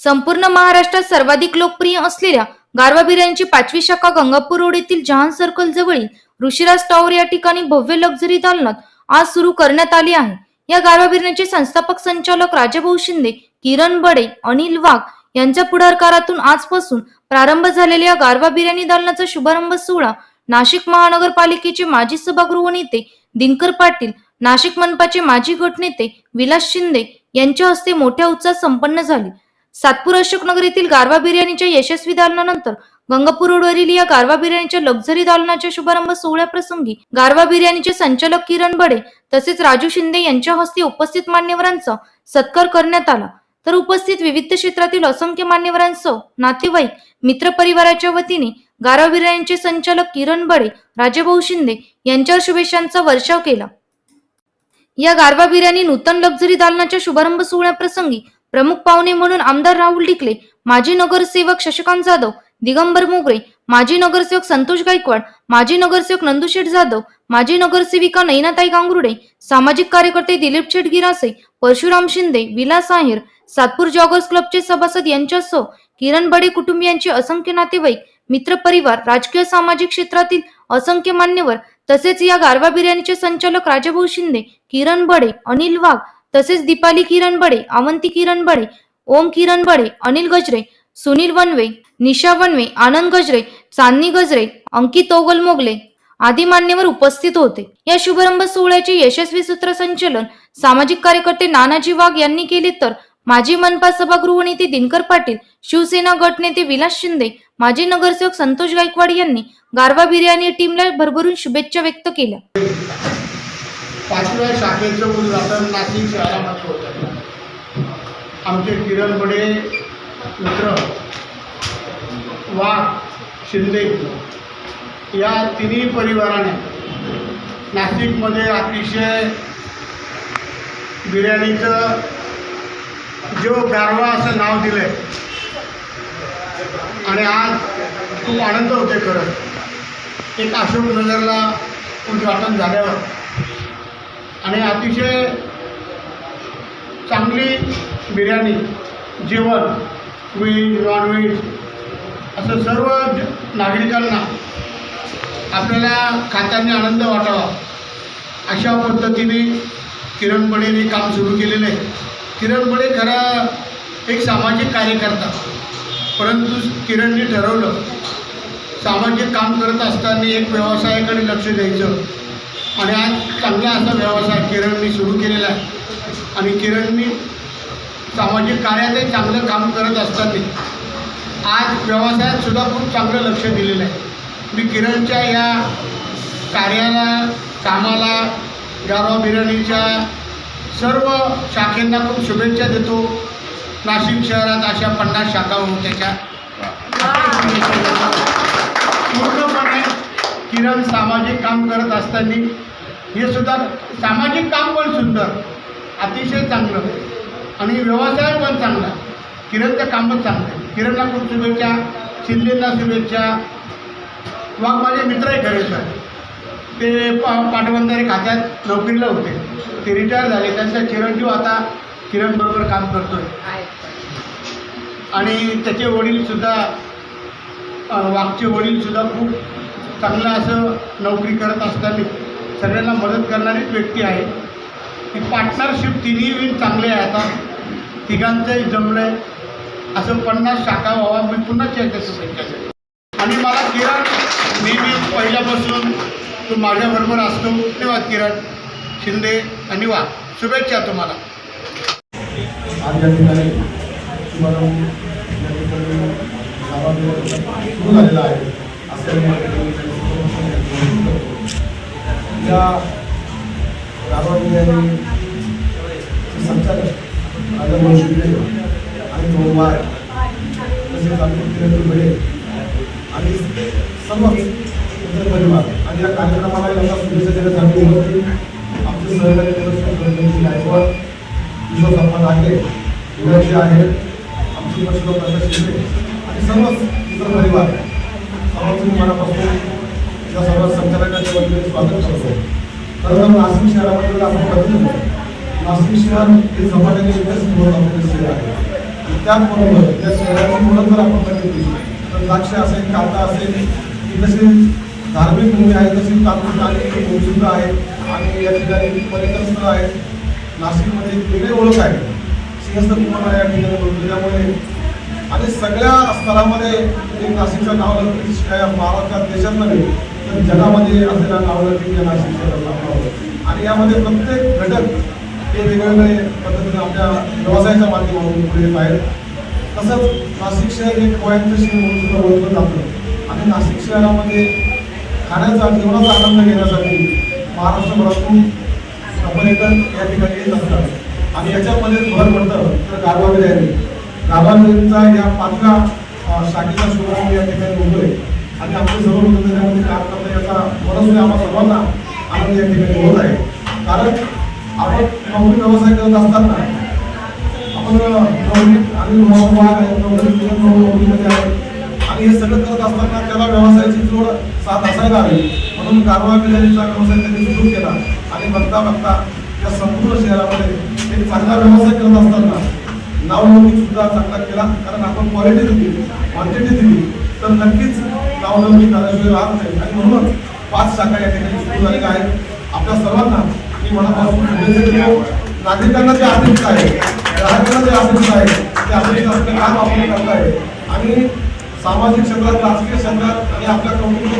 संपूर्ण महाराष्ट्रात सर्वाधिक लोकप्रिय असलेल्या गारवाबिर्यांची पाचवी शाखा गंगापूर रोड येथील जहान सर्कल जवळील ऋषिराज टॉवर या ठिकाणी भव्य लक्झरी दालनात आज सुरू करण्यात आली आहे. या गारवाबिर्यांचे संस्थापक संचालक राजाभाऊ शिंदे किरण बडे अनिल वाघ यांच्या पुढाकारातून आजपासून प्रारंभ झालेल्या गारवा बिर्याणी दालनाचा शुभारंभ सोहळा नाशिक महानगरपालिकेचे माजी सभागृह नेते दिनकर पाटील नाशिक मनपाचे माजी गटनेते विलास शिंदे यांच्या हस्ते मोठ्या उत्साहात संपन्न झाले. सातपूर अशोकनगर येथील गारवा बिर्याणीच्या यशस्वी दालनानंतर गंगापूर रोडवरील या गारवा बिर्याणीच्या लक्झरी दालनाच्या शुभारंभ सोहळ्याप्रसंगी गारवा बिर्याणीचे संचालक किरण बडे तसेच राजू शिंदे यांच्या हस्ते उपस्थित मान्यवरांचा सत्कार करण्यात आला. तर उपस्थित विविध क्षेत्रातील असंख्य मान्यवरांसह नातेवाईक मित्रपरिवाराच्या वतीने गारवा बिर्याणीचे संचालक किरण बडे राजाभाऊ शिंदे यांच्यावर शुभेच्छांचा वर्षाव केला. या गारवा बिर्याणी नूतन लक्झरी दालनाच्या शुभारंभ सोहळ्याप्रसंगी प्रमुख पाहुणे म्हणून आमदार राहुल डिकले माजी नगरसेवक शशिकांत जाधव दिगंबर मोगरे माजी नगरसेवक संतोष गायकवाड माजी नगरसेवक नंदुशेठ जाधव माजी नगरसेविका नैनाताई गांगुर्डे सामाजिक कार्यकर्ते दिलीप शेठ गिरासे परशुराम शिंदे विलास आहेर सातपूर जॉगर्स क्लबचे सभासद यांच्यासह किरण बडे कुटुंबियांचे असंख्य नातेवाईक मित्रपरिवार राजकीय सामाजिक क्षेत्रातील असंख्य मान्यवर तसेच या गारवा बिर्याणीचे संचालक राजाभाऊ शिंदे किरण बडे अनिल वाघ तसेच दीपाली किरण बडे अवंती किरण बडे ओम किरण बडे अनिल गजरे सुनील वनवे निशा वनवे आनंद गजरे चांदनी गजरे अंकित ओगल मोगले आदी मान्यवर उपस्थित होते. या शुभारंभ सोहळ्याचे यशस्वी सूत्रसंचलन सामाजिक कार्यकर्ते नानाजी वाघ यांनी केले तर माजी मनपा सभागृह नेते दिनकर पाटील शिवसेना गटनेते विलास शिंदे माजी नगरसेवक संतोष गायकवाड यांनी गारवा बिर्याणी टीमला भरभरून शुभेच्छा व्यक्त केल्या. पाचव्या शाखेचं उद्घाटन नाशिक शहरामध्ये होतं. आमचे किरण बडे मित्र वाघ शिंदे या तिन्ही परिवाराने नाशिकमध्ये अतिशय बिर्याणीचं जो गारवा असं नाव दिलं आहे आणि आज खूप आनंद होते खरं. एक अशोकनगरला उद्घाटन झाल्यावर आणि अतिशय चांगली बिर्याणी जेवण व्हेज नॉनव्हेज असं सर्व नागरिकांना आपल्याला खात्याने आनंद वाटावा. अशा पद्धतीने किरण बडेने काम सुरू केलेलं आहे. किरण बडे खरा एक सामाजिक कार्यकर्ता. परंतु किरणने ठरवलं सामाजिक काम करत असताना एक व्यवसायाकडे लक्ष द्यायचं. आणि आज चांगला असा व्यवसाय किरणनी सुरू केलेला आहे. आणि किरणनी सामाजिक कार्यातही चांगलं काम करत असताना आज व्यवसायात सुद्धा खूप चांगलं लक्ष दिलेलं आहे. मी किरणच्या या कार्याला कामाला गावा बिरणीच्या सर्व शाखेंना खूप शुभेच्छा देतो. नाशिक शहरात अशा पन्नास शाखा होत्याच्या त्याच्या किरण सामाजिक काम करत असताना हे सुद्धा सामाजिक काम पण सुंदर अतिशय चांगलं. आणि व्यवसाय पण चांगला. किरणचं कामच चांगलं आहे. किरणला खूप शुभेच्छा शिंदेला शुभेच्छा मग माझे मित्रही खरे सर. ते पा पाटबंधारे खात्यात नोकरीला होते. ते रिटायर झाले. त्यांचा चिरंजीव आता किरणबरोबर काम करतोय. आणि त्याचे वडीलसुद्धा वागचे वाघचे वडीलसुद्धा खूप चांगलं असं नोकरी करत असताना सगळ्यांना मदत करणारीच व्यक्ती आहे. ती पार्टनरशिप तिन्ही विन चांगले आहे आता. तिघांचंही जमलं आहे असं पन्नास शाखा व्हावा मी पुन्हा चर्चा शुभेच्छा आणि मला किरण नेहमी पहिल्यापासून तो माझ्याबरोबर असतो. धन्यवाद किरण शिंदे आणि वा शुभेच्छा तुम्हाला. आज या ठिकाणी सुरू झालेला आहे. या गावामध्ये संचालक राजा शिंदे आणि गोवार तसेच आमचे किरण आणि सर्व परिवार आणि या कार्यक्रमाला यांना शुभेच्छा देण्यासाठी होती आमचे सहकारी देवस्थान गायकवाड विश्वास आपण आहे विराजी आहेत आमची प्रश्न प्रकाश शिंदे आणि सर्व इतर परिवार. सर्वांचं मनापासून या सर्व संचालकांच्या वतीने स्वागत करतो. खरं तर नाशिक शहरामध्ये जर आपण बघितलं नाशिक शहर हे झपाट्याने विकसित होत असलेले शहर आहे. त्याचबरोबर त्या शहराची मुलं जर आपण बघितली तर द्राक्ष असेल कांदा असेल की जशी धार्मिक भूमी आहे तशी तांत्रिक आणि भूमी सुद्धा आहे. आणि या ठिकाणी पर्यटन स्थळ आहेत नाशिकमध्ये एक वेगळी ओळख आहे. सिंहस्थ कुंभमेळा या ठिकाणी त्यामुळे आणि सगळ्या स्तरामध्ये एक नाशिकचं नाव लौकिक शिकाय महाराष्ट्रात देशात नव्हे तर जगामध्ये असलेल्या नाव लौकिक या नाशिक शहराला आणि यामध्ये प्रत्येक घटक हे वेगवेगळे पद्धतीने आपल्या व्यवसायाच्या माध्यमातून पुढे येत आहेत तसंच नाशिक शहर एक पोयांचं शहर म्हणून सुद्धा ओळखलं जातं. आणि नाशिक शहरामध्ये खाण्याचा जेवणाचा आनंद घेण्यासाठी महाराष्ट्रभरातून पर्यटन या ठिकाणी येत असतात. आणि याच्यामध्ये भर पडतं तर गारवा विद्यार्थी गारवा या पाचव्या शाखेचा शुभारंभ या ठिकाणी होतोय आणि आपले सर्व लोक त्याच्यामध्ये काम करता याचा मनस्वी आम्हा सर्वांना आनंद या ठिकाणी होत आहे. कारण आपण नोकरी व्यवसाय करत असताना आपण नोकरी आणि नोकरीमध्ये आहे आणि हे सगळं करत असताना त्याला व्यवसायाची जोड साथ असायला हवी. म्हणून कारवा बिर्याणीचा व्यवसाय त्यांनी सुरू केला. आणि बघता बघता या संपूर्ण शहरामध्ये एक चांगला व्यवसाय करत असताना नावलौकिक सुद्धा चांगला केला कारण आपण क्वालिटी दिली क्वांटिटी दिली. तर नक्कीच नावलौकिक झाल्याशिवाय राहत नाही. आणि म्हणूनच पाच शाखा या ठिकाणी सुरू झालेल्या आहेत. आपल्या सर्वांना मी मनापासून नागरिकांना जे अपेक्षा आहे ग्राहकांना जे अपेक्षा आहे ते अपेक्षा असलेलं काम आपण करताय आणि सामाजिक क्षेत्रात राजकीय क्षेत्रात आणि आपल्या कौटुंबिक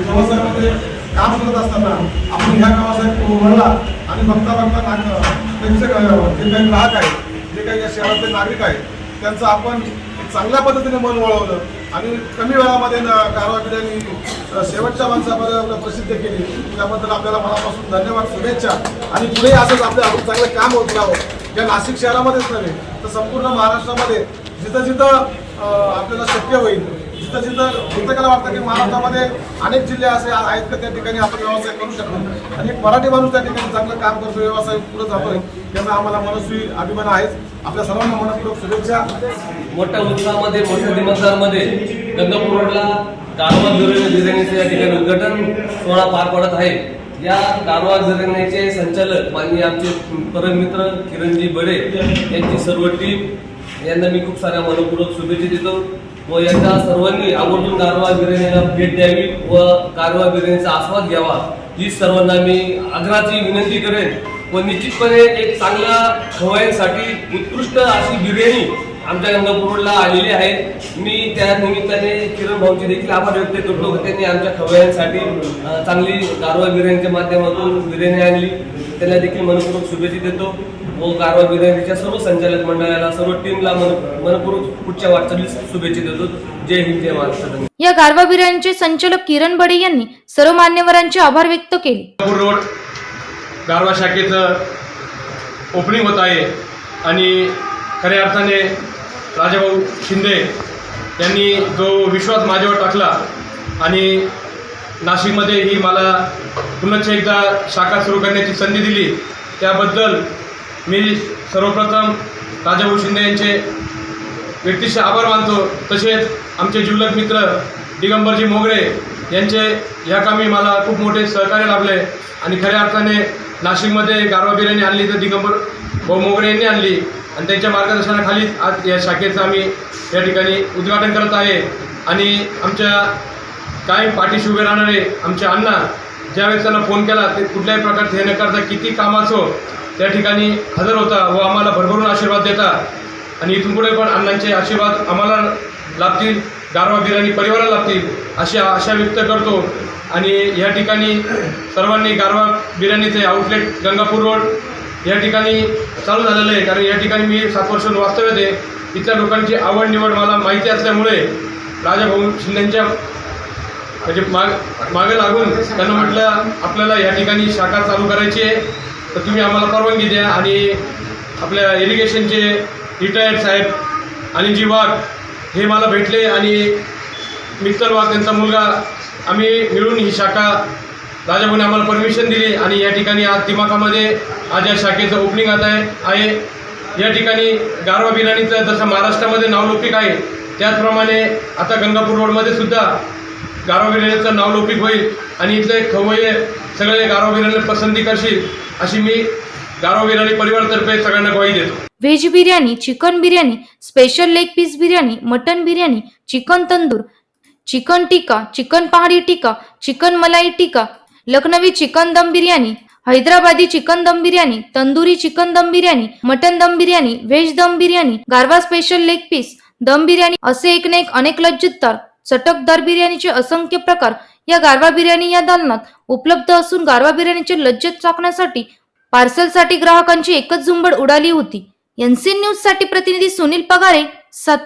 व्यवसायामध्ये काम करत असताना आपण ह्या कामासाठी वळला आणि बघता बघता नाग त्यांचे जे काही ग्राहक आहेत काही या शहरातले नागरिक आहेत त्यांचं आपण चांगल्या पद्धतीने मन वळवलं आणि कमी वेळामध्ये कारवाई कारवा शेवटच्या माणसापर्यंत प्रसिद्ध केली. त्याबद्दल आपल्याला मनापासून धन्यवाद शुभेच्छा. आणि पुढे असंच आपल्या आपण चांगलं काम होत राहावं. या नाशिक शहरामध्येच नव्हे तर संपूर्ण महाराष्ट्रामध्ये जिथं जिथं आपल्याला शक्य होईल जिथं जिथं प्रत्येकाला वाटतं की महाराष्ट्रामध्ये अनेक जिल्हे असे आहेत का त्या ठिकाणी आपण व्यवसाय करू शकतो? आणि मराठी माणूस त्या ठिकाणी चांगलं काम करतो व्यवसाय पुढे जातोय याचा आम्हाला मनस्वी अभिमान आहेच. आपल्या सर्वांना मनपूर्वक शुभेच्छा. मोठ्या उत्साहामध्ये मोठ्या दिमागदारमध्ये गंगापूर रोडला कारवा बिर्याणी या ठिकाणी उद्घाटन सोहळा पार पडत आहे. या कारवा बिर्याणीचे संचालक माननीय आमचे परममित्र किरणजी बडे यांची सर्व टीम यांना मी खूप साऱ्या मनपूर्वक शुभेच्छा देतो. व यांच्या सर्वांनी आवर्जून कारवा बिर्याणीला भेट द्यावी व कारवा बिर्याणीचा आस्वाद घ्यावा. ही सर्वांना मी आग्रहाची विनंती करेन व निश्चितपणे एक चांगल्या खवयांसाठी उत्कृष्ट अशी बिर्याणी आमच्या गंगापूरला आलेली आहे मी त्या निमित्ताने किरण भाऊचे देखील आभार व्यक्त करतो. त्यांनी आमच्या खवयांसाठी चांगली गारवा बिर्याणीच्या माध्यमातून बिर्याणी आणली. त्यांना देखील मनपूर्वक शुभेच्छा देतो. व गारवा बिर्याणीच्या सर्व संचालक मंडळाला सर्व टीमला मन मनपूर्वक पुढच्या वाटचालीस शुभेच्छा देतो. जय हिंद जय महाराष्ट्र. या गारवा बिर्याणीचे संचालक किरण बडे यांनी सर्व मान्यवरांचे आभार व्यक्त केले. रोड गारवा शाखेचं ओपनिंग होत आहे. आणि खऱ्या अर्थाने राजाभाऊ शिंदे यांनी जो विश्वास माझ्यावर टाकला आणि नाशिकमध्ये ही मला पुन्हा एकदा शाखा सुरू करण्याची संधी दिली त्याबद्दल मी सर्वप्रथम राजाभाऊ शिंदे यांचे व्यक्तिशः आभार मानतो. तसेच आमचे जिल्हक मित्र दिगंबरजी मोगरे यांचे या कामी मला खूप मोठे सहकार्य लाभले आणि खऱ्या अर्थाने नाशिकमध्ये गारवा बिर्याणी आणली तर दिगंबर भाऊ मोगरे यांनी आणली. आणि त्यांच्या मार्गदर्शनाखाली आज या शाखेचं आम्ही या ठिकाणी उद्घाटन करत आहे. आणि आमच्या कायम पाठीशी उभे राहणारे आमच्या अण्णा ज्यावेळेस त्यांना फोन केला ते कुठल्याही प्रकारचे हे न करता किती काम असो त्या ठिकाणी हजर होता व आम्हाला भरभरून आशीर्वाद देता. आणि इथून पुढे पण अण्णांचे आशीर्वाद आम्हाला लाभतील गारवा बिर्याणी परिवाराला लाभतील अशी आशा व्यक्त करतो. आणि या ठिकाणी सर्वांनी गारवा बिर्याणीचे आउटलेट गंगापूर रोड या ठिकाणी चालू झालेलं आहे. कारण या ठिकाणी मी सात वर्ष वास्तव्य आहे. इथल्या लोकांची आवड निवड मला माहिती असल्यामुळे राजाभाऊ शिंदेच्या म्हणजे माग मागे लागून त्यांना म्हटलं आपल्याला या ठिकाणी शाखा चालू करायची आहे. तर तुम्ही आम्हाला परवानगी द्या. आणि आपल्या इरिगेशनचे रिटायर्ड साहेब आणि जी वाघ हे मला भेटले आणि मित्तल वाघ त्यांचा मुलगा आम्ही मिळून ही शाखा राजाभाऊने आम्हाला परमिशन दिली आणि या ठिकाणी आज दिमाखामध्ये आज या शाखेचं ओपनिंग आता आहे या ठिकाणी गारवा बिर्याणीचं जसं महाराष्ट्रामध्ये नावलौकिक आहे त्याचप्रमाणे आता गंगापूर रोडमध्ये सुद्धा गारवा बिर्याणीचं नावलौकिक होईल आणि इथले खवय्ये सगळे गारवा बिर्याणीला पसंती करशील अशी मी गारवा बिर्याणी परिवारातर्फे सगळ्यांना ग्वाही देतो. Veg biryani chicken biryani special leg piece biryani mutton biryani chicken tandoor chicken tikka chicken pahadi tikka chicken मलाई टिक्का लखनवी चिकन दम बिर्याणी हैदराबादी चिकन दम बिर्याणी तंदुरी चिकन दम बिर्याणी मटन दम बिर्याणी व्हेज दम बिर्याणी गारवा स्पेशल लेग पीस दम बिर्याणी असे एक ना एक अनेक लज्जतदार चटकदार बिर्याणीचे असंख्य प्रकार या गारवा बिर्याणी या दालनात उपलब्ध असून गारवा बिर्याणीचे लज्जत चाकण्यासाठी पार्सलसाठी ग्राहकांची एकच झुंबड उडाली होती. एनसीएन न्यूजसाठी प्रतिनिधी सुनील पगारे सत